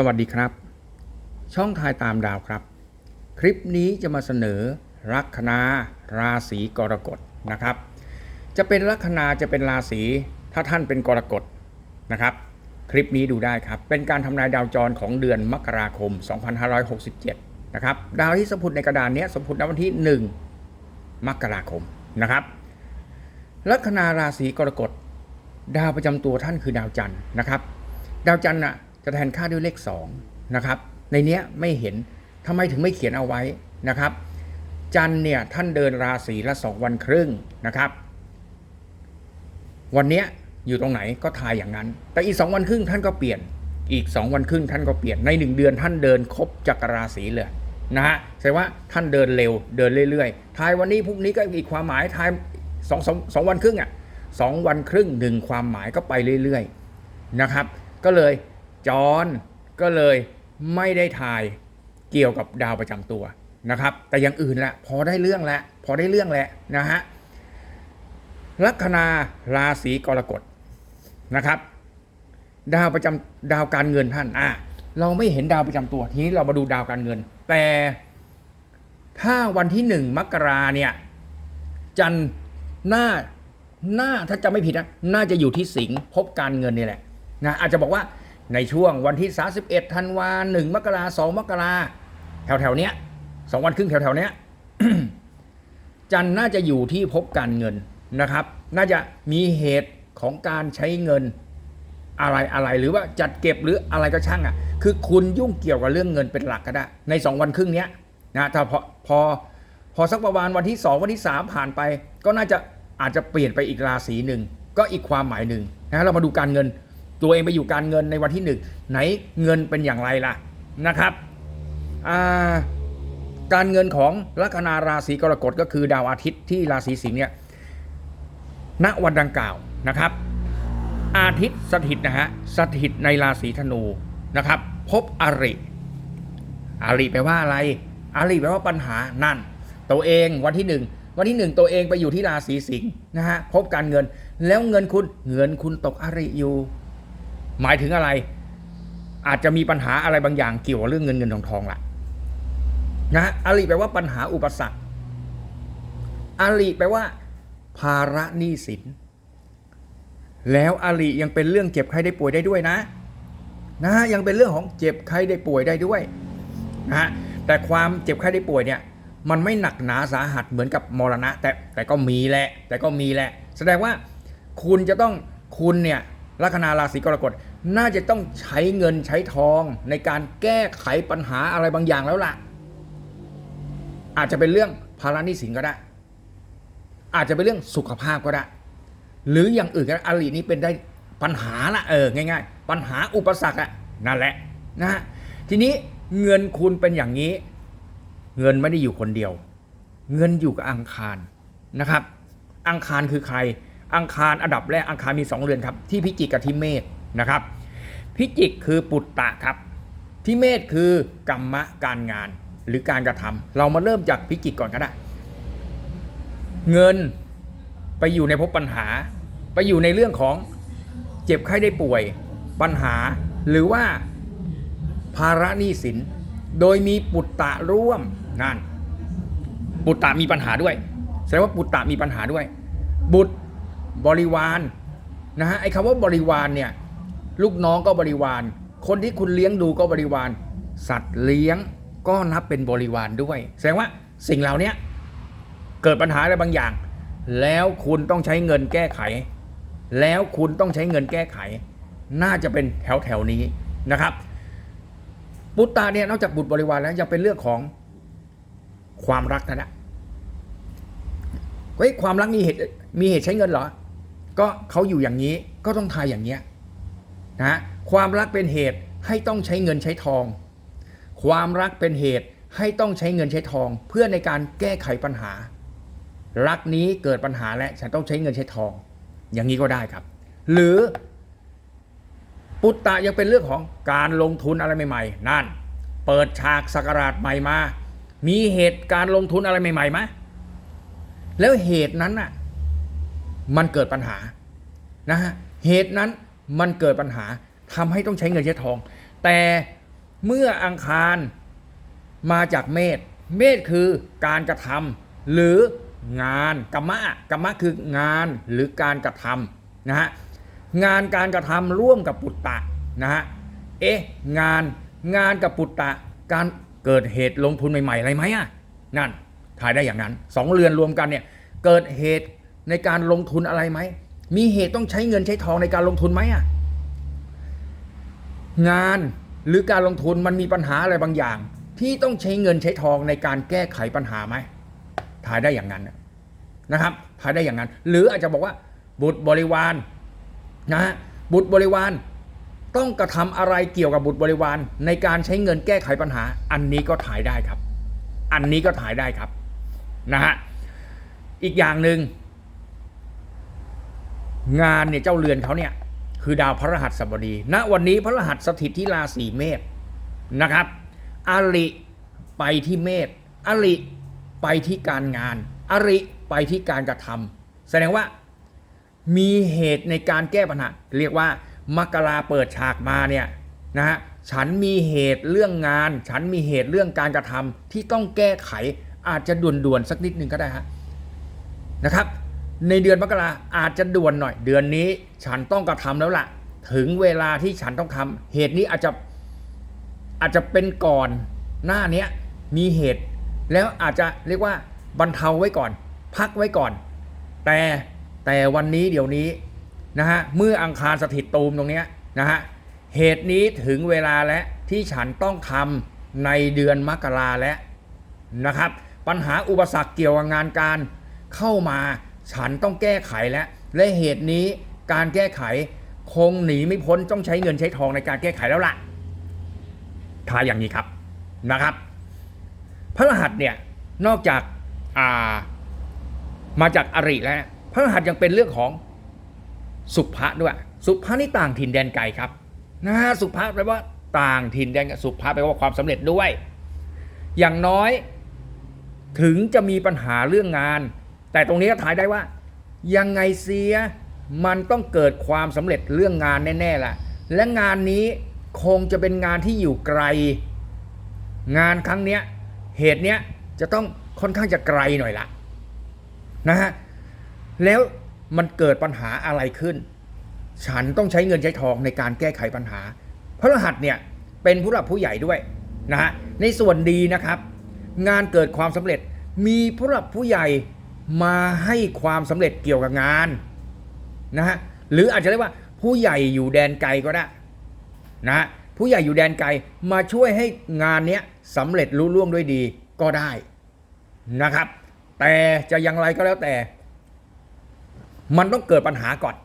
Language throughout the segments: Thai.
สวัสดีครับ ช่องทายตามดาวครับ คลิปนี้จะมาเสนอ ลัคนาราศีกรกฎนะครับ จะเป็นลัคนาจะเป็นราศีถ้าท่านเป็นกรกฎนะครับ คลิปนี้ดูได้ครับ เป็นการทำนายดาวจรของเดือนมกราคม 2567 นะครับดาวที่สมพุดในกระดานนี้สมพุดในวันที่ 1 มกราคมนะครับ ลัคนาราศีกรกฎดาวประจำตัวท่านคือดาวจันทร์นะครับ ดาวจันทร์น่ะ จะแทนค่าด้วยเลข2นะครับในเนี้ยไม่เห็นทำไมถึงไม่เขียนเอาไว้นะครับ จันเนี่ยท่านเดินราศีละ2วันครึ่งนะครับ วันเนี้ยอยู่ตรงไหนก็ทายอย่างนั้น แต่อีก2วันครึ่งท่านก็เปลี่ยนอีก 2 วันครึ่งท่านก็เปลี่ยนใน 1 เดือนท่านเดินครบจักรราศีเลยนะฮะแสดงว่าท่านเดินเร็วเดินเรื่อยๆทายวันนี้พรุ่งนี้ก็อีกความหมายทายสองสองสองวันครึ่งอะสองวันครึ่งหนึ่งความหมายก็ไปเรื่อยๆนะครับ ก็เลย จอนก็เลยไม่ได้ทายเกี่ยวกับดาวประจำตัวนะครับ แต่อย่างอื่นแหละพอได้เรื่องแล้วพอได้เรื่องแล้วนะฮะลัคนาราศีกรกฎนะครับ ดาวประจำดาวการเงินท่านอะเราไม่เห็นดาวประจำตัวทีนี้เรามาดูดาวการเงิน แต่ถ้าวันที่หนึ่งมกราเนี่ย จันหน้าหน้าถ้าจะไม่ผิดนะน่าจะอยู่ที่สิงห์พบการเงินนี่แหละนะอาจจะบอกว่า ในช่วงวันที่ 31ธันวาหนึ่งมกราสองมกราแถวแถวๆเนี้ยสองวันครึ่งแถวแถวๆเนี้ยจันน่าจะอยู่ที่พบการเงินนะครับ น่าจะมีเหตุของการใช้เงินอะไรอะไรหรือว่าจัดเก็บหรืออะไรก็ช่างอะ คือคุณยุ่งเกี่ยวกับเรื่องเงินเป็นหลักก็ได้ ในสองวันครึ่งเนี้ยนะถ้าพอพอพอสักประมาณวันที่สองวันที่สามผ่านไป ก็น่าจะอาจจะเปลี่ยนไปอีกราศีหนึ่งก็อีกความหมายหนึ่งนะเรามาดูการเงิน ตัวเองไปอยู่การเงินในวันที่หนึ่งไหนเงินเป็นอย่างไรล่ะนะครับาการเงินของลัคนาราศีกรกฎก็คือดาวอาทิตย์ที่ราศีสิงห์เนี่ยณวันดังกล่าวนะครับ อาทิตย์สถิตนะฮะสถิตในราศีธนูนะครับ พบอริอริแปลว่าอะไรอริแปลว่าปัญหานั่น ตัวเองวันที่หนึ่งวันที่หนึ่งตัวเองไปอยู่ที่ราศีสิงห์นะฮะพบการเงินแล้วเงินคุณเงินคุณตกอริอยู่ หมายถึงอะไร อาจจะมีปัญหาอะไรบางอย่างเกี่ยวกับเรื่องเงินเงินทองทองละนะอาลีแปลว่าปัญหาอุปสรรคอาลีแปลว่า ภาระหนี้สิน แล้วอาลียังเป็นเรื่องเจ็บไข้ได้ป่วยได้ด้วยนะ นะยังเป็นเรื่องของเจ็บไข้ได้ป่วยได้ด้วยนะฮะแต่ความเจ็บไข้ได้ป่วยเนี่ยมันไม่หนักหนาสาหัสเหมือนกับมรณะ แต่แต่ก็มีแหละ แต่ก็มีแหละ แสดงว่าคุณจะต้องคุณเนี่ย ลัคนาราศีกรกฎน่าจะต้องใช้เงินใช้ทองในการแก้ไขปัญหาอะไรบางอย่างแล้วล่ะ อาจจะเป็นเรื่องภาระหนี้สินก็ได้ อาจจะเป็นเรื่องสุขภาพก็ได้ หรืออย่างอื่นก็อลีนี้เป็นได้ปัญหาละเออง่าย ๆ ปัญหาอุปสรรคอะนั่นแหละนะฮะทีนี้เงินคุณเป็นอย่างนี้ เงินไม่ได้อยู่คนเดียว เงินอยู่กับอังคารนะครับ อังคารคือใคร อังคารอันดับแรกอังคารมีสองเรือนครับ ที่พิจิกกับที่เมษนะครับ พิจิกคือปุตตะครับ ที่เมษคือกรรมะการงานหรือการกระทำเรามาเริ่มจากพิจิกก่อนก็ได้ เงินไปอยู่ในภพปัญหา ไปอยู่ในเรื่องของเจ็บไข้ได้ป่วย ปัญหาหรือว่าภาระหนี้สิน โดยมีปุตตะร่วมนั่นปุตตะมีปัญหาด้วยแสดงว่าปุตตะมีปัญหาด้วย บุตร บริวารนะฮะไอ้คำว่าบริวารเนี่ยลูกน้องก็บริวาร คนที่คุณเลี้ยงดูก็บริวาร สัตว์เลี้ยงก็นับเป็นบริวารด้วย แสดงว่าสิ่งเหล่านี้เกิดปัญหาอะไรบางอย่าง แล้วคุณต้องใช้เงินแก้ไข แล้วคุณต้องใช้เงินแก้ไข น่าจะเป็นแถวแถวนี้นะครับ ปุตตาเนี่ยนอกจากบุตรบริวารแล้วยังเป็นเรื่องของความรักนะนะเฮ้ยความรักมีเหตุมีเหตุใช้เงินเหรอ ก็เขาอยู่อย่างนี้ก็ต้องทายอย่างเนี้ยนะความรักเป็นเหตุให้ต้องใช้เงินใช้ทอง ความรักเป็นเหตุให้ต้องใช้เงินใช้ทอง เพื่อในการแก้ไขปัญหา รักนี้เกิดปัญหาและฉันต้องใช้เงินใช้ทอง อย่างนี้ก็ได้ครับ หรือปุตตะยังเป็นเรื่องของการลงทุนอะไรใหม่ๆ นั่น เปิดฉากสักราชใหม่มา มีเหตุการลงทุนอะไรใหม่ๆไหมแล้วเหตุนั้นน่ะ มันเกิดปัญหานะฮะเหตุนั้นมันเกิดปัญหาทำให้ต้องใช้เงินใช้ทอง แต่เมื่ออังคารมาจากเมษเมษคือการกระทำหรืองานกรรมะกรรมะคืองานหรือการกระทำนะฮะงานการกระทำร่วมกับปุตตะนะฮะเอ๊ะงานงานกับปุตตะ การเกิดเหตุลงทุนใหม่ๆอะไรไหมอะนั่นถ่ายได้อย่างนั้นสองเรือนรวมกันเนี่ยเกิดเหตุ ในการลงทุนอะไรไหม มีเหตุต้องใช้เงินใช้ทองในการลงทุนไหมอะงานหรือการลงทุนมันมีปัญหาอะไรบางอย่าง ที่ต้องใช้เงินใช้ทองในการแก้ไขปัญหาไหมทายได้อย่างนั้นนะครับทายได้อย่างนั้น หรืออาจจะบอกว่า บุตรบริวารนะฮะบุตรบริวารต้องกระทำอะไรเกี่ยวกับบุตรบริวาร ในการใช้เงินแก้ไขปัญหา อันนี้ก็ถ่ายได้ครับ อันนี้ก็ถ่ายได้ครับนะฮะอีกอย่างหนึ่ง งานเนี่ยเจ้าเรือนเขาเนี่ยคือดาวพระรหัสบดีณวันนี้พระรหัสสถิตที่ราศีเมษนะครับอริไปที่เมษอริไปที่การงาน อริไปที่การกระทำแสดงว่ามีเหตุในการแก้ปัญหา เรียกว่ามกราเปิดฉากมาเนี่ยนะฮะฉันมีเหตุเรื่องงาน ฉันมีเหตุเรื่องการกระทำที่ต้องแก้ไขอาจจะด่วนๆสักนิดนึงก็ได้ฮะนะครับ ในเดือนมกราอาจจะด่วนหน่อย เดือนนี้ฉันต้องกระทำแล้วล่ะ ถึงเวลาที่ฉันต้องทำเหตุนี้อาจจะอาจจะเป็นก่อนหน้าเนี้ยมีเหตุ แล้วอาจจะเรียกว่าบรรเทาไว้ก่อน พักไว้ก่อน แต่แต่วันนี้เดี๋ยวนี้นะฮะเมื่ออังคารสถิตตูมตรงเนี้ยนะฮะเหตุนี้ถึงเวลาแล้วที่ฉันต้องทำในเดือนมกราแล้วนะครับ ปัญหาอุปสรรคเกี่ยวกับงานการเข้ามา ฉันต้องแก้ไขแล้ว และเหตุนี้การแก้ไขคงหนีไม่พ้นต้องใช้เงินใช้ทองในการแก้ไขแล้วล่ะทายอย่างนี้ครับนะครับ พระรหัสเนี่ยนอกจากามาจากอริแล้วพระรหัสยังเป็นเรื่องของสุภะด้วย สุภะนี่ต่างถิ่นแดนไกลครับนะฮะสุภะแปลว่าต่างถิ่นแดนไกลสุภะแปลว่าความสำเร็จด้วย อย่างน้อยถึงจะมีปัญหาเรื่องงาน แต่ตรงนี้ก็ถ่ายได้ว่า ยังไงเสียมันต้องเกิดความสำเร็จเรื่องงานแน่ๆล่ะ และงานนี้คงจะเป็นงานที่อยู่ไกล งานครั้งเนี้ยเหตุเนี้ยจะต้องค่อนข้างจะไกลหน่อยละนะฮะแล้วมันเกิดปัญหาอะไรขึ้น ฉันต้องใช้เงินใช้ทองในการแก้ไขปัญหา พระรหัสเนี่ยเป็นผู้หลักผู้ใหญ่ด้วยนะฮะในส่วนดีนะครับ งานเกิดความสำเร็จมีผู้หลักผู้ใหญ่ มาให้ความสำเร็จเกี่ยวกับงานนะฮะหรืออาจจะเรียกว่าผู้ใหญ่อยู่แดนไกลก็ได้นะผู้ใหญ่อยู่แดนไกลมาช่วยให้งานเนี้ยสำเร็จรุ่ล่วงด้วยดีก็ได้นะครับ แต่จะอย่างไรก็แล้วแต่ มันต้องเกิดปัญหาก่อน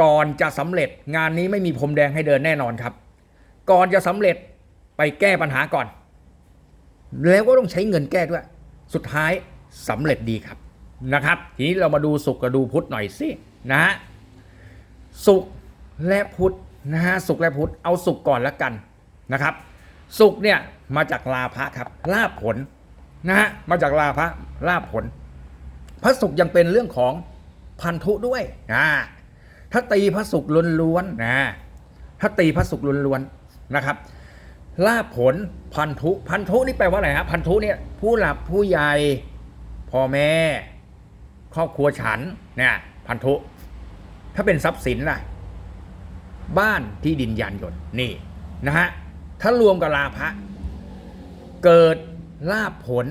ก่อนจะสำเร็จงานนี้ไม่มีพรมแดงให้เดินแน่นอนครับ ก่อนจะสำเร็จไปแก้ปัญหาก่อน แล้วก็ต้องใช้เงินแก้ด้วย สุดท้าย สำเร็จดีครับนะครับ ทีนี้เรามาดูสุกกับดูพุทธหน่อยสินะฮะสุกและพุทธนะฮะสุกและพุทธเอาสุกก่อนล้วกันนะครับ สุกเนี่ยมาจากลาภะครับลาภผลนะฮะมาจากลาภะลาภผล พระสุกยังเป็นเรื่องของพันธุด้วยนะถ้าตีพระสุกล้วนๆนะถ้าตีพระสุกล้วนๆนะครับลาภผลพันธุพันธุนี่แปลว่าอะไรฮะพันธุเนี่ยผู้หลักผู้ใหญ่ พ่อแม่ ครอบครัวฉันเนี่ยพันธุ ถ้าเป็นทรัพย์สินล่ะ บ้านที่ดินยานยนต์นี่นะฮะถ้ารวมกับลาภะเกิดลาภผล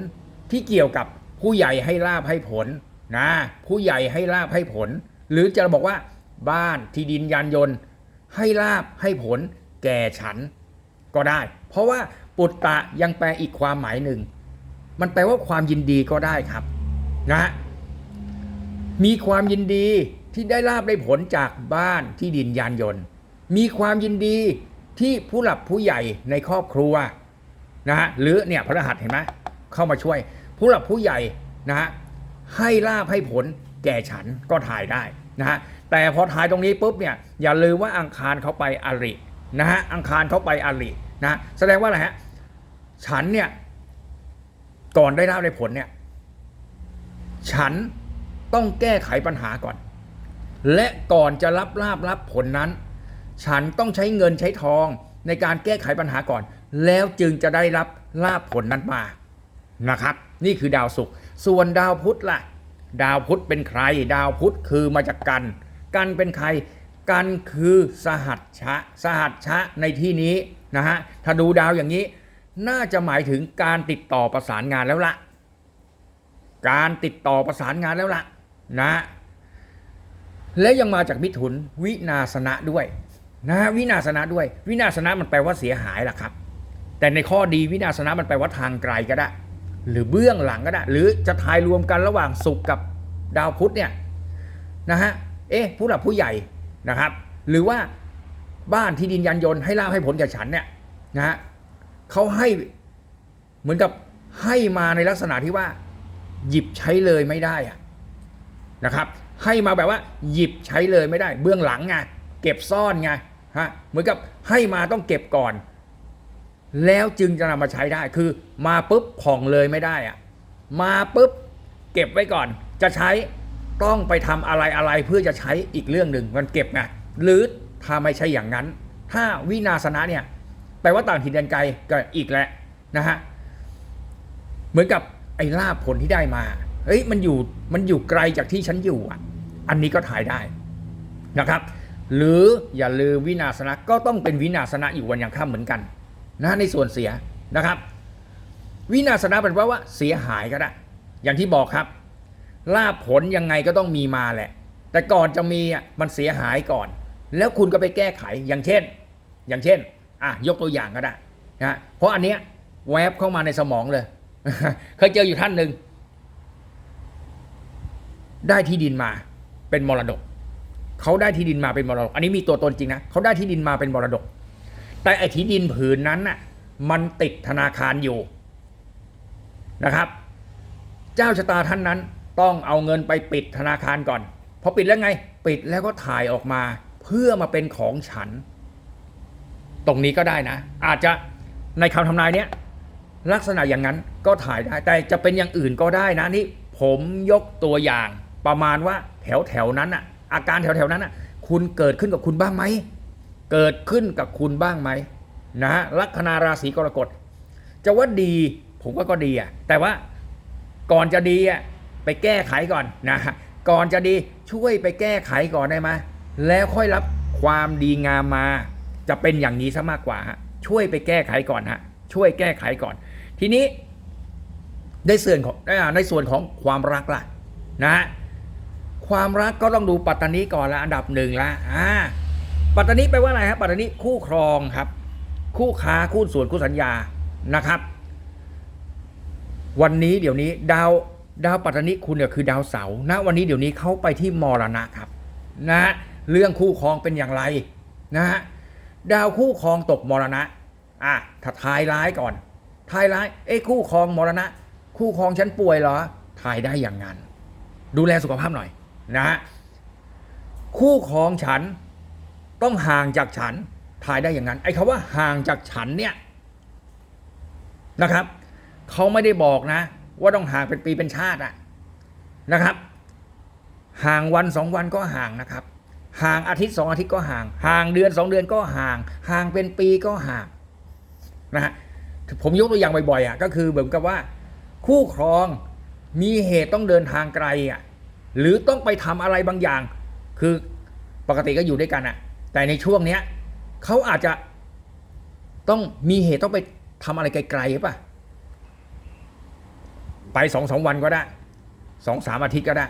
ที่เกี่ยวกับผู้ใหญ่ให้ลาภให้ผลนะผู้ใหญ่ให้ลาภให้ผล หรือจะบอกว่า บ้านที่ดินยานยนต์ ให้ลาภให้ผล แก่ฉันก็ได้ เพราะว่าปุตตะยังแปลอีกความหมายหนึ่ง มันแปลว่าความยินดีก็ได้ครับ นะมีความยินดีที่ได้ลาบได้ผลจากบ้านที่ดินยานยนต์ มีความยินดีที่ผู้หลักผู้ใหญ่ในครอบครัวนะฮะหรือเนี่ยพระรหัสเห็นไหมเข้ามาช่วย ผู้หลักผู้ใหญ่นะฮะให้ลาบให้ผลแก่ฉันก็ถ่ายได้นะฮะแต่พอถ่ายตรงนี้ปุ๊บเนี่ยอย่าลืมว่าอังคารเขาไปอรินะฮะอังคารเขาไปอรินะฮะแสดงว่าอะไรฮะฉันเนี่ยก่อนได้ลาบได้ผลเนี่ย ฉันต้องแก้ไขปัญหาก่อน และก่อนจะรับลาบรับผลนั้น ฉันต้องใช้เงินใช้ทองในการแก้ไขปัญหาก่อน แล้วจึงจะได้รับลาภผลนั้นมานะครับ นี่คือดาวศุกร์ส่วนดาวพุธล่ะ ดาวพุธเป็นใคร ดาวพุธคือมาจากกัน กันเป็นใคร กันคือสหัชชะ สหัชชะในที่นี้นะฮะถ้าดูดาวอย่างนี้ น่าจะหมายถึงการติดต่อประสานงานแล้วละ การติดต่อประสานงานแล้วละนะ และยังมาจากมิถุนวินาสนะด้วยนะวินาสนะด้วย วินาสนะมันแปลว่าเสียหายล่ะครับ แต่ในข้อดีวินาสนะมันแปลว่าทางไกลก็ได้ หรือเบื้องหลังก็ได้ หรือจะทายรวมกันระหว่างศุกร์กับดาวพุธเนี่ยนะฮะเอ๊ะผู้หลักผู้ใหญ่นะครับ หรือว่าบ้านที่ดินยันยนต์ให้ลาบให้ผลแก่ฉันเนี่ยนะฮะเขาให้เหมือนกับให้มาในลักษณะที่ว่า หยิบใช้เลยไม่ได้อะนะครับ ให้มาแบบว่า หยิบใช้เลยไม่ได้ เบื้องหลังไงเก็บซ่อนไงฮะเหมือนกับให้มาต้องเก็บก่อน แล้วจึงจะนำมาใช้ได้คือ มาปุ๊บผ่องเลยไม่ได้อะมาปุ๊บเก็บไว้ก่อน จะใช้ต้องไปทำอะไรอะไรเพื่อจะใช้อีกเรื่องหนึ่งมันเก็บไงหรือถ้าไม่ใช่อย่างนั้น ถ้าวินาสนะเนี่ยแปลว่าต่างถิ่นแดนไกลก็อีกแหละนะฮะเหมือนกับ ไอ้ลาบผลที่ได้มาเฮ้ยมันอยู่มันอยู่ไกลจากที่ฉันอยู่อะ อันนี้ก็ถ่ายได้นะครับ หรืออย่าลืมวินาสนะก็ต้องเป็นวินาสนะอยู่วันยังค่ำเหมือนกันนะในส่วนเสียนะครับ วินาศนะเป็นว่าว่าเสียหายก็ได้ อย่างที่บอกครับลาภผลยังไงก็ต้องมีมาแหละ แต่ก่อนจะมีอะมันเสียหายก่อน แล้วคุณก็ไปแก้ไขอย่างเช่น อย่างเช่นอะยกตัวอย่างก็ได้นะเพราะอันเนี้ยแวบเข้ามาในสมองเลย เคยเจออยู่ท่านหนึ่ง ได้ที่ดินมาเป็นมรดก เขาได้ที่ดินมาเป็นมรดก อันนี้มีตัวตนจริงนะเขาได้ที่ดินมาเป็นมรดก แต่ไอ้ที่ดินผืนนั้นน่ะ มันติดธนาคารอยู่นะครับ เจ้าชะตาท่านนั้นต้องเอาเงินไปปิดธนาคารก่อนพอปิดแล้วไง ปิดแล้วก็ถ่ายออกมา เพื่อมาเป็นของฉัน ตรงนี้ก็ได้นะ อาจจะในคำทำนายเนี้ย ลักษณะอย่างนั้นก็ถ่ายได้แต่จะเป็นอย่างอื่นก็ได้นะนี่ผมยกตัวอย่างประมาณว่าแถวแถวนั้นอะอาการแถวแถวนั้นอะคุณเกิดขึ้นกับคุณบ้างไหมเกิดขึ้นกับคุณบ้างไหมนะฮะลัคนาราศีกรกฎจะว่าดีผมว่าก็ดีอะแต่ว่าก่อนจะดีอะไปแก้ไขก่อนนะฮะก่อนจะดีช่วยไปแก้ไขก่อนได้ไหมแล้วค่อยรับความดีงามมา จะเป็นอย่างนี้ซะมากกว่าฮะช่วยไปแก้ไขก่อนฮะช่วยแก้ไขก่อน ทีนี้ได้ส่วนของในส่วนของความรักล่ะนะฮะความรักก็ต้องดูปัตตานีก่อนละอันดับหนึ่งละอ่าปัตตานีแปลว่าอะไรครับปัตตานีคู่ครองครับ คู่ค้าคู่ส่วนคู่สัญญานะครับ วันนี้เดี๋ยวนี้ดาวดาวปัตตานีคุณเนี่ยคือดาวเสาร์ณวันนี้เดี๋ยวนี้เขาไปที่มรณะครับนะฮะเรื่องคู่ครองเป็นอย่างไรนะฮะดาวคู่ครองตกมรณะอะถ้าทายร้ายก่อน ทายร้ายเอ้คู่ครองมรณะ คู่ครองฉันป่วยเหรอทายได้อย่างนั้น ดูแลสุขภาพหน่อยนะฮะคู่ครองฉันต้องห่างจากฉันทายได้อย่างนั้น ไอ้คาว่าห่างจากฉันเนี่ยนะครับเขาไม่ได้บอกนะ ว่าต้องห่างเป็นปีเป็นชาติอะนะครับ ห่างวันสองวันก็ห่างนะครับ ห่างอาทิตย์สองอาทิตย์ก็ห่าง ห่างเดือนสองเดือนก็ห่าง ห่างเป็นปีก็ห่างนะฮะ ผมยกตัวอย่างบ่อยๆอะก็คือเหมือนกับว่า คู่ครองมีเหตุต้องเดินทางไกลอะหรือต้องไปทำอะไรบางอย่าง คือปกติก็อยู่ด้วยกันอะ แต่ในช่วงเนี้ยเขาอาจจะต้องมีเหตุต้องไปทำอะไรไกลๆป่ะไปสองสามวันก็ได้สองสามอาทิตย์ก็ได้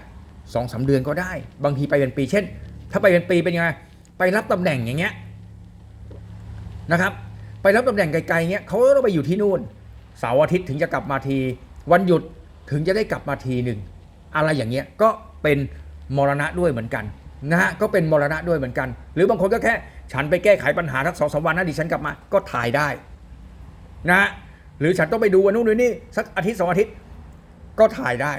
สองสามเดือนก็ได้ บางทีไปเป็นปี เช่น ถ้าไปเป็นปีเป็นยังไงไปรับตำแหน่งอย่างเงี้ยนะครับ ไปรับตำแหน่งไกลๆเงี้ยเขาต้องไปอยู่ที่นู่นเสาร์อาทิตย์ถึงจะกลับมาที วันหยุดถึงจะได้กลับมาทีหนึ่งอะไรอย่างเงี้ยก็เป็นมรณะด้วยเหมือนกันนะฮะก็เป็นมรณะด้วยเหมือนกัน หรือบางคนก็แค่ ฉันไปแก้ไขปัญหาทักสองสามวันนะดิฉันกลับมาก็ถ่ายได้นะฮะหรือฉันต้องไปดูวันนู้นดูนี่สักอาทิตย์สองอาทิตย์ก็ถ่ายได้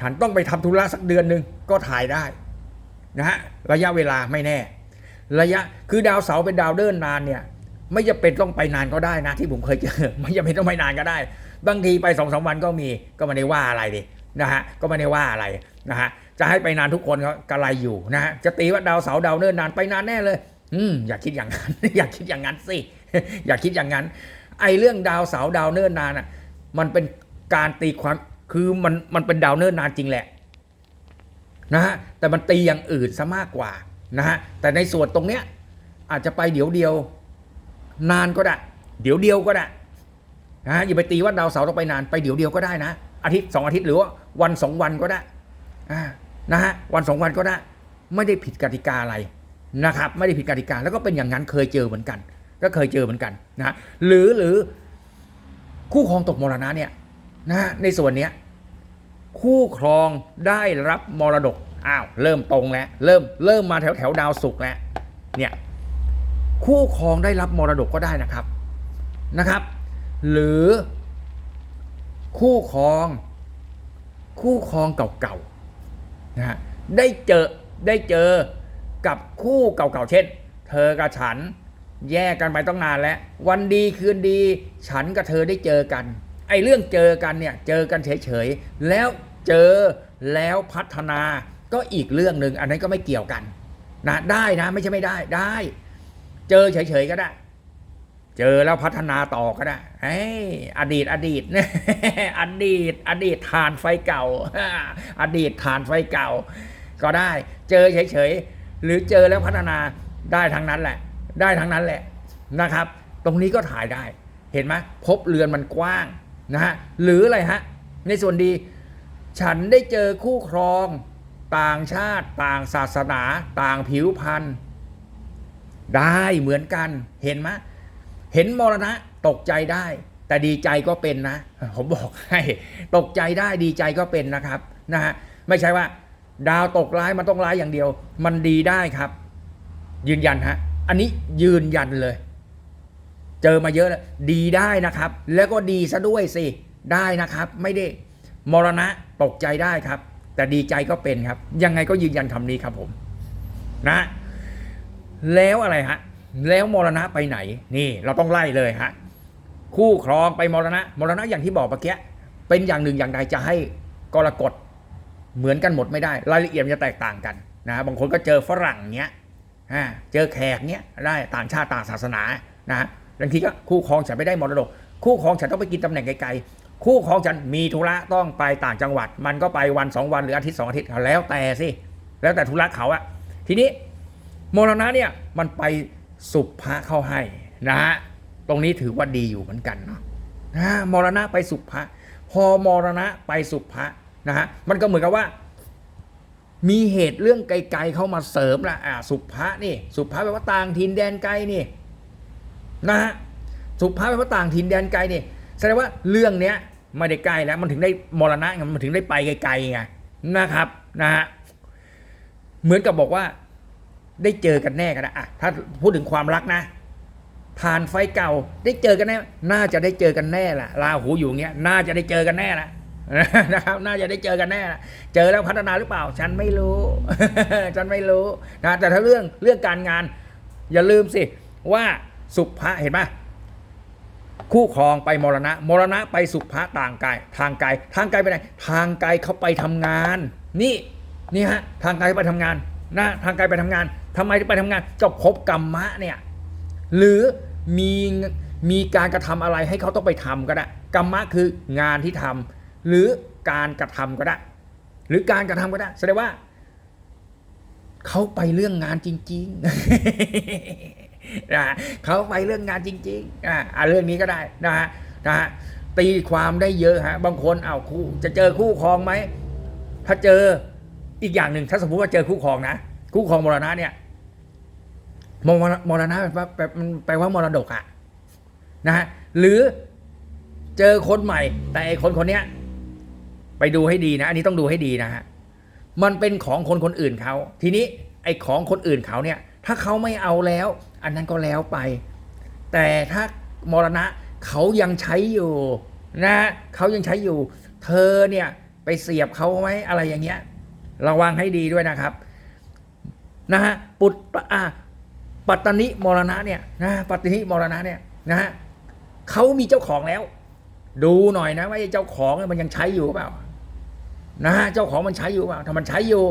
ฉันต้องไปทำธุระสักเดือนหนึ่งก็ถ่ายได้นะฮะระยะเวลาไม่แน่ ระยะคือดาวเสาร์เป็นดาวเดินนานเนี่ย ไม่จะเป็นต้องไปนานก็ได้นะที่ผมเคยเจอไม่จำเป็นต้องไปนานก็ได้ บางทีไปสองสามวันก็มีก็ไม่ได้ว่าอะไรดินะฮะก็ไม่ได้ว่าอะไรนะฮะจะให้ไปนานทุกคนก็กระไรอยู่นะฮะจะตีว่าดาวเสาร์ดาวเดินนานไปนานแน่เลย อืมอย่าคิดอย่างนั้น อย่าคิดอย่างนั้นสิอย่าคิดอย่างนั้น ไอ้เรื่องดาวเสาร์ดาวเนิ่นนานอะมันเป็นการตีความคือมันมันเป็นดาวเนิ่นนานจริงแหละนะฮะแต่มันตีอย่างอื่นซะมากกว่านะฮะแต่ในส่วนตรงเนี้ยอาจจะไปเดี๋ยวเดียว นานก็ได้ เดี๋ยวเดียวก็ได้นะฮะอย่าไปตีว่าดาวเสาร์ต้องไปนานไปเดี๋ยวเดียวก็ได้นะ อาทิตย์สองอาทิตย์หรือว่าวันสองวันก็ได้นะฮะวันสองวันก็ได้ ไม่ได้ผิดกติกาอะไรนะครับ ไม่ได้ผิดกติกาแล้วก็เป็นอย่างนั้นเคยเจอเหมือนกัน ก็เคยเจอเหมือนกันนะฮะหรือหรือคู่ครองตกมรณะเนี่ยนะฮะในส่วนเนี้ยคู่ครองได้รับมรดกอ้าวเริ่มตรงแล้วเริ่มเริ่มมาแถวแถวดาวศุกร์แล้วเนี่ย คู่ครองได้รับมรดกก็ได้นะครับนะครับ หรือคู่ครอง คู่ครองเก่าๆนะฮะได้เจอได้เจอกับคู่เก่าๆเช่น เธอกับฉันแยกกันไปต้องนานแล้ว วันดีคืนดี ฉันกับเธอได้เจอกัน ไอ้เรื่องเจอกันเนี่ยเจอกันเฉยๆแล้วเจอแล้วพัฒนาก็อีกเรื่องหนึ่งอันนั้นก็ไม่เกี่ยวกันนะได้นะไม่ใช่ไม่ได้ได้ เจอเฉยๆก็ได้ เจอแล้วพัฒนาต่อก็ได้เอ้ยอดีตอดีตเนี่ยอดีต อดีตฐานไฟเก่า อดีตฐานไฟเก่า ก็ได้ เจอเฉยๆหรือเจอแล้วพัฒนาได้ทั้งนั้นแหละ ได้ทั้งนั้นแหละนะครับ ตรงนี้ก็ถ่ายได้ เห็นไหมพบเรือนมันกว้างนะฮะหรืออะไรฮะในส่วนดี ฉันได้เจอคู่ครอง ต่างชาติ ต่างศาสนา ต่างผิวพรรณ ได้เหมือนกันเห็นไหมเห็นมรณะตกใจได้ แต่ดีใจก็เป็นนะ ผมบอกให้ตกใจได้ดีใจก็เป็นนะครับนะฮะไม่ใช่ว่า ดาวตกร้ายมันต้องร้ายอย่างเดียว มันดีได้ครับ ยืนยันฮะอันนี้ยืนยันเลย เจอมาเยอะแล้วดีได้นะครับ แล้วก็ดีซะด้วยสิได้นะครับ ไม่ได้มรณะตกใจได้ครับ แต่ดีใจก็เป็นครับ ยังไงก็ยืนยันคำนี้ครับผม นะ แล้วอะไรฮะ แล้วมรณะไปไหน นี่เราต้องไล่เลยฮะ คู่ครองไปมรณะ มรณะอย่างที่บอกเมื่อกี้ เป็นอย่างหนึ่งอย่างใดจะให้กรกฎเหมือนกันหมดไม่ได้ รายละเอียดจะแตกต่างกันนะบางคนก็เจอฝรั่งเนี้ยเจอแขกเนี้ยได้ต่างชาติต่างศาสนานะบางทีก็คู่ครองฉันไม่ได้มรดก คู่ครองฉันต้องไปกินตำแหน่งไกลๆคู่ครองฉันมีธุระต้องไปต่างจังหวัด มันก็ไปวันสองวันหรืออาทิตย์สองอาทิตย์แล้วแต่สิแล้วแต่ธุระเขาอะทีนี้ มรณะเนี่ยมันไปสุภะเข้าให้นะฮะตรงนี้ถือว่าดีอยู่เหมือนกันเนาะนะมรณะไปสุภะพอมรณะไปสุภะนะฮะมันก็เหมือนกับว่า มีเหตุเรื่องไกลๆเข้ามาเสริมละอ่าสุภะนี่ สุภะแปลว่าต่างถิ่นแดนไกลนี่นะฮะสุภะแปลว่าต่างถิ่นแดนไกลนี่แสดงว่าเรื่องเนี้ยไม่ได้ใกล้แล้วมันถึงได้มรณะไงมันถึงได้ไปไกลๆไงนะครับนะฮะเหมือนกับบอกว่า ได้เจอกันแน่กันนะอะถ้าพูดถึงความรักนะทานไฟเก่าได้เจอกันแน่ น่าจะได้เจอกันแน่ละลาหูอยู่เงี้ย น่าจะได้เจอกันแน่ละนะครับ น่าจะได้เจอกันแน่ละเจอแล้วพัฒนาหรือเปล่า ฉันไม่รู้ ฉันไม่รู้นะแต่ถ้าเรื่องเรื่องการงาน อย่าลืมสิว่าสุภะเห็นไหมคู่ครองไปมรณะ มรณะไปสุภะต่างกาย ทางไกลทางไกลไปไหน ทางไกลเขาไปทำงาน นี่นี่ฮะทางไกลไปทำงานนะทางไกลไปทำงาน ทำไมไปทำงานก็พบกรรมะเนี่ยหรือมีมีการกระทำอะไรให้เขาต้องไปทำก็ได้กรรมะคืองานที่ทำหรือการกระทำก็ได้ หรือการกระทำก็ได้แสดงว่าเขาไปเรื่องงานจริงๆนะเขาไปเรื่องงานจริงๆอ่าเรื่องนี้ก็ได้นะฮะนะฮะตีความได้เยอะฮะบางคนเอาคู่จะเจอคู่ครองไหมถ้าเจออีกอย่างหนึ่งถ้าสมมติว่าเจอคู่ครองนะ คู่ครองมรณะเนี่ยมรมรณะแปลว่าแปลว่ามรดกอะนะฮะหรือเจอคนใหม่ แต่ไอคนคนเนี้ยไปดูให้ดีนะ อันนี้ต้องดูให้ดีนะฮะมันเป็นของคนคนอื่นเขาทีนี้ไอของคนอื่นเขาเนี่ย ถ้าเขาไม่เอาแล้ว อันนั้นก็แล้วไป แต่ถ้ามรณะเขายังใช้อยู่นะเขายังใช้อยู่ เธอเนี่ยไปเสียบเขาไว้อะไรอย่างเงี้ย ระวังให้ดีด้วยนะครับ นะฮะปุตตะอาปัตตนิมรณะเนี่ยนะปัตตนิมรณะเนี่ยนะฮะเขามีเจ้าของแล้ว ดูหน่อยนะว่าเจ้าของมันยังใช้อยู่เปล่านะฮะเจ้าของมันใช้อยู่เปล่าถ้ามันใช้อยู่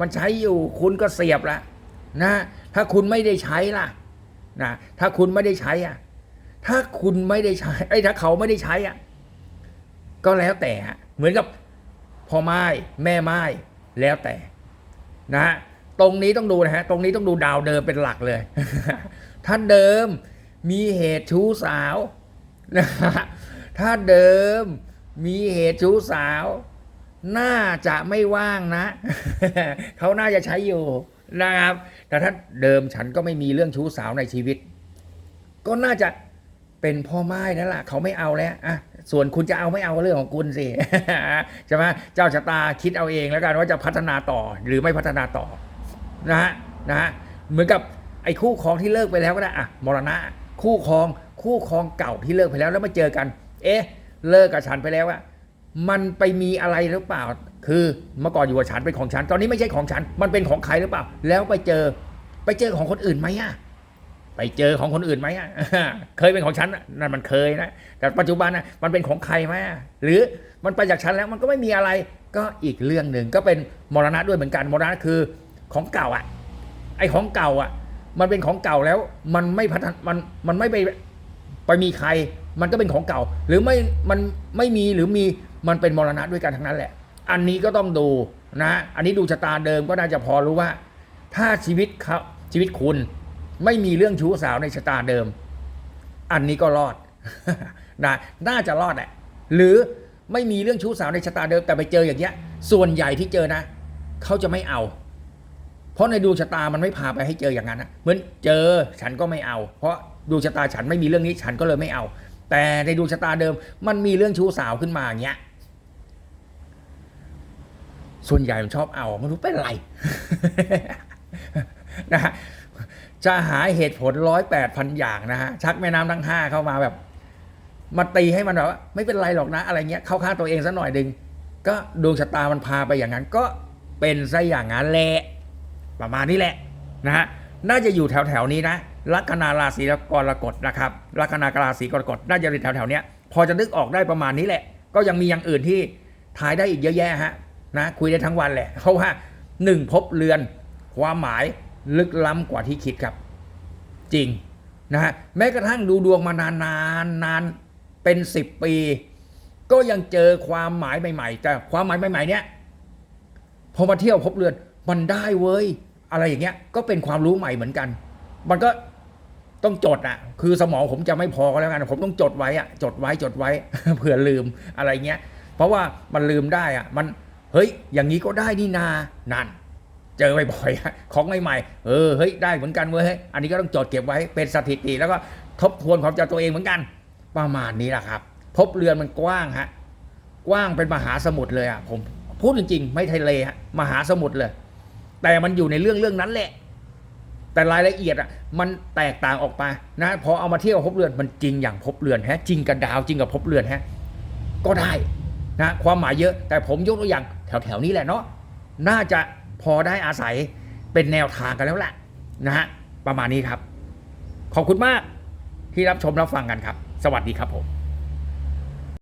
มันใช้อยู่คุณก็เสียบละนะถ้าคุณไม่ได้ใช้ล่ะนะถ้าคุณไม่ได้ใช้อะถ้าคุณไม่ได้ใช้ไอ้ถ้าเขาไม่ได้ใช้อะก็แล้วแต่ฮะเหมือนกับพ่อไม้แม่ไม้แล้วแต่นะฮะ ตรงนี้ต้องดูนะฮะ ตรงนี้ต้องดูดาวเดิมเป็นหลักเลย ถ้าเดิมมีเหตุชู้สาวนะฮะถ้าเดิมมีเหตุชู้สาว น่าจะไม่ว่างนะ เขาน่าจะใช้อยู่นะครับ แต่ถ้าเดิมฉันก็ไม่มีเรื่องชู้สาวในชีวิต ก็น่าจะเป็นพ่อไม้นั่นแหละเขาไม่เอาแล้วอะส่วนคุณจะเอาไม่เอาเรื่องของคุณสิใช่ไหมเจ้าชะตาคิดเอาเองแล้วกันว่าจะพัฒนาต่อหรือไม่พัฒนาต่อ นะฮะนะฮะเหมือนกับไอ้คู่ครองที่เลิกไปแล้วก็ได้อะมรณะ คู่ครองคู่ครองเก่าที่เลิกไปแล้วแล้วมาเจอกัน เอ๊ะ เลิกกับฉันไปแล้วอะมันไปมีอะไรหรือเปล่า คือเมื่อก่อนอยู่กับฉันเป็นของฉัน ตอนนี้ไม่ใช่ของฉัน มันเป็นของใครหรือเปล่า แล้วไปเจอไปเจอของคนอื่นไหมอะไปเจอของคนอื่นไหมอะเคยเป็นของฉันนั่นมันเคยนะ แต่ปัจจุบันนะมันเป็นของใครไหมอะหรือมันไปจากฉันแล้วมันก็ไม่มีอะไร ก็อีกเรื่องหนึ่งก็เป็นมรณะด้วยเหมือนกัน มรณะคือ ของเก่าอะ ไอ้ของเก่าอะ มันเป็นของเก่าแล้ว มันไม่พัฒนมันมันไม่ไปไปมีใคร มันก็เป็นของเก่า หรือไม่มันไม่มีหรือมีมันเป็นมรณะด้วยกันทั้งนั้นแหละ อันนี้ก็ต้องดูนะอันนี้ดูชะตาเดิมก็น่าจะพอรู้ว่า ถ้าชีวิตเขาชีวิตคุณ ไม่มีเรื่องชู้สาวในชะตาเดิม อันนี้ก็รอดนะน่าจะรอดแหละหรือไม่มีเรื่องชู้สาวในชะตาเดิมแต่ไปเจออย่างเงี้ย ส่วนใหญ่ที่เจอนะ เขาจะไม่เอา เพราะในดวงชะตามันไม่พาไปให้เจออย่างนั้นนะเหมือนเจอฉันก็ไม่เอา เพราะดวงชะตาฉันไม่มีเรื่องนี้ฉันก็เลยไม่เอา แต่ในดวงชะตาเดิมมันมีเรื่องชู้สาวขึ้นมาอย่างเงี้ยส่วนใหญ่มันชอบเอาไม่รู้เป็นไรนะฮะจะหาเหตุผลร้อยแปดพันอย่างนะฮะชักแม่น้ำทั้งห้าเข้ามาแบบ มาตีให้มันแบบว่าไม่เป็นไรหรอกนะ อะไรเงี้ยเข้าข้างตัวเองสักหน่อยดึง ก็ดวงชะตามันพาไปอย่างนั้น ก็เป็นซะอย่างนั้นแหละ ประมาณนี้แหละนะฮะน่าจะอยู่แถวแถวนี้นะลัคนาราศีกรกฎนะครับลัคนาราศีกรกฎน่าจะอยู่แถวแถวเนี้ยพอจะนึกออกได้ประมาณนี้แหละ ก็ยังมีอย่างอื่นที่ทายได้อีกเยอะแยะฮะนะคุยได้ทั้งวันแหละเพราะว่าหนึ่งพบเรือนความหมายลึกล้ำกว่าที่คิดครับ จริงนะฮะแม้กระทั่งดูดวงมานานนานนานเป็นสิบปี ก็ยังเจอความหมายใหม่ๆแต่ความหมายใหม่ๆเนี้ยพอมาเที่ยวพบเรือนมันได้เว้ย อะไรอย่างเงี้ยก็เป็นความรู้ใหม่เหมือนกัน มันก็ต้องจดอะคือสมองผมจะไม่พอก็แล้วกันผมต้องจดไว้อะจดไว้จดไว้เผื่อลืมอะไรเงี้ย เพราะว่ามันลืมได้อะมันเฮ้ย อย่างนี้ก็ได้นี่นานั่น เจอบ่อยๆอะของใหม่ๆเออเฮ้ยได้เหมือนกันเว้ยเฮ้ยอันนี้ก็ต้องจดเก็บไว้เป็นสถิติ แล้วก็ทบทวนความจำตัวเองเหมือนกัน ประมาณนี้แหละครับ พบเรือนมันกว้างฮะกว้างเป็นมหาสมุทรเลยอะผมพูดจริงๆ ไม่ทะเลฮะมหาสมุทรเลย แต่มันอยู่ในเรื่องเรื่องนั้นแหละ แต่รายละเอียดอะ มันแตกต่างออกไปนะพอเอามาเที่ยวพบเรือนมันจริงอย่างพบเรือนฮะ จริงกับดาวจริงกับพบเรือนฮะ ก็ได้นะความหมายเยอะ แต่ผมยกตัวอย่างแถวๆนี้แหละเนาะน่าจะพอได้อาศัยเป็นแนวทางกันแล้วแหละนะฮะประมาณนี้ครับ ขอบคุณมากที่รับชมรับฟังกันครับ สวัสดีครับผม